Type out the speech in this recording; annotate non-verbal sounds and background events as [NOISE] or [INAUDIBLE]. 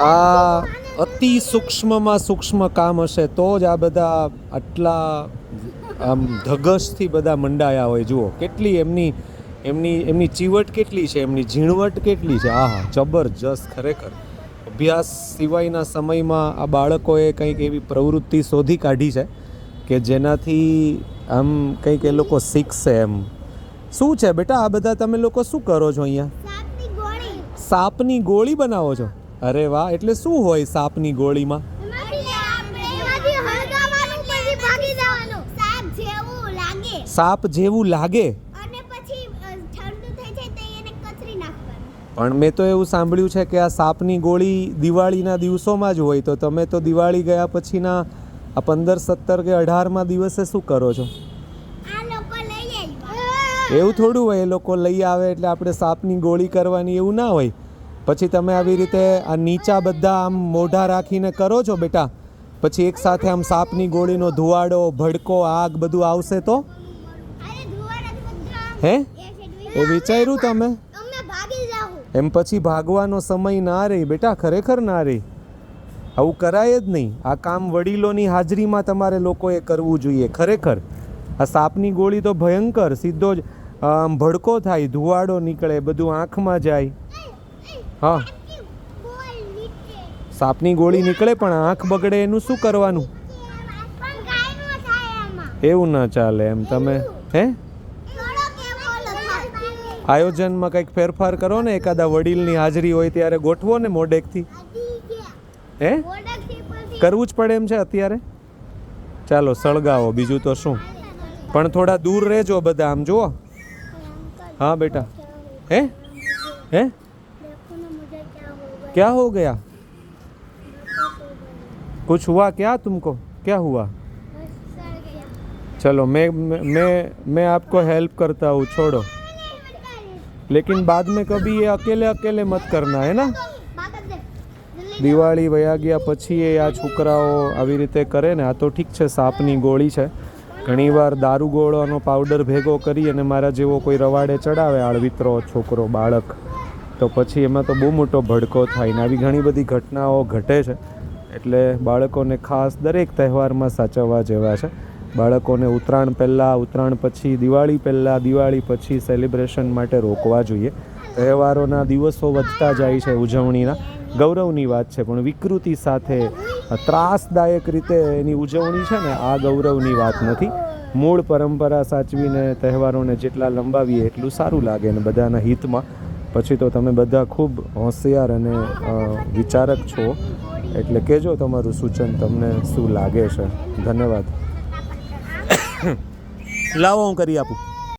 આ અતિ સૂક્ષ્મમાં સૂક્ષ્મ કામ હશે તો જ આ બધા આટલા આમ ધગશથી બધા મંડાયા હોય. જુઓ કેટલી એમની એમની એમની ચીવટ કેટલી છે એમની ઝીણવટ કેટલી છે. આહા જબરજસ્ત ખરેખર. અભ્યાસ સિવાયના સમયમાં આ બાળકોએ કંઈક એવી પ્રવૃત્તિ શોધી કાઢી છે કે જેનાથી આમ કંઈક એ લોકો શીખશે એમ. શું છે બેટા આ બધા? તમે લોકો શું કરો છો અહીંયા? સાપની ગોળી. સાપની ગોળી બનાવો છો? અરે વાહ એટલે શું હોય સાપની ગોળીમાં? એમાંથી આપણે એમાંથી હળગાવવાનું પછી ભાગી જવાનું? સાપ જેવું લાગે. સાપ જેવું લાગે? અને પછી અ, ઠંડુ થઈ જાય તો એને કચરી નાખવાનું. પણ મેં તો એવું સાંભળ્યું છે કે આ સાપની ગોળી દિવાળીના દિવસોમાં જ હોય તો તમે તો દિવાળી ગયા પછીના આ પંદર સત્તર કે અઢારમાં દિવસે શું કરો છો? આ લોકો લઈ આવ્યા એવું થોડું હોય એ લોકો લઈ આવે એટલે આપણે સાપની ગોળી કરવાની એવું ના હોય? પછી તમે આવી રીતે આ નીચા બધા આમ મોઢા રાખીને કરો છો બેટા? પછી એક સાથે આમ સાપની ગોળીનો ધુવાડો ભડકો આગ બધું આવશે તો? હે? એ વિચાર્યું તમે? એમ પછી ભાગવાનો સમય ના રહી બેટા ખરેખર ના રહી. આવું કરાય જ નહીં. આ કામ વડીલોની હાજરીમાં તમારે લોકોએ કરવું જોઈએ ખરેખર. આ સાપની ગોળી તો ભયંકર સીધો જ આમ ભડકો થાય ધુવાડો નીકળે બધું આંખમાં જાય. હા. સાપની ગોળી નીકળે પણ આંખ બગડે એનું શું કરવાનું? એવું ના ચાલે એમ તમે, હે? આયોજનમાં કંઈક ફેરફાર કરો ને, એકાદા વડીલની હાજરી હોય ત્યારે ગોઠવો ને મોડેકથી. હે? કરવું જ પડે એમ છે અત્યારે? ચાલો, સળગાવો, બીજું તો શું? પણ થોડા દૂર રહેજો બધા આમ, જુઓ. હા, બેટા. હે? હે? क्या हो गया क्या हो गया कुछ हुआ क्या तुमको क्या हुआ बस सड़ गया चलो मैं मैं मैं आपको हेल्प करता हूँ छोड़ो लेकिन बाद में कभी ये अकेले अकेले मत करना है ना भागत दे जल्दी દિવાળી વયા ગયા પછી એ આ છોકરાઓ આવી રીતે કરે ને આ તો ઠીક છે સાપની ગોળી છે ઘણીવાર દારૂ ગોળવાનો પાવડર ભેગો કરી અને મારા જેવો કોઈ રવાડે ચડાવે આળવિત્રો છોકરો બાળક તો પછી એમાં તો બહુ મોટો ભડકો થાય ને આવી ઘણી બધી ઘટનાઓ ઘટે છે. એટલે બાળકોને ખાસ દરેક તહેવારમાં સાચવવા જેવા છે. બાળકોને ઉત્તરાયણ પહેલાં, ઉત્તરાયણ પછી, દિવાળી પહેલાં, દિવાળી પછી સેલિબ્રેશન માટે રોકવા જોઈએ. તહેવારોના દિવસો વધતા જાય છે ઉજવણીના. ગૌરવની વાત છે, પણ વિકૃતિ સાથે ત્રાસદાયક રીતે એની ઉજવણી છે ને, આ ગૌરવની વાત નથી. મૂળ પરંપરા સાચવીને તહેવારોને જેટલા લંબાવીએ એટલું સારું લાગે ને બધાના હિતમાં. પછી તો તમે બધા ખૂબ હોશિયાર અને વિચારક છો. એટલે કહેજો તમારું સૂચન તમને શું લાગે છે. ધન્યવાદ. [COUGHS] લાવો, હું કરી આપું.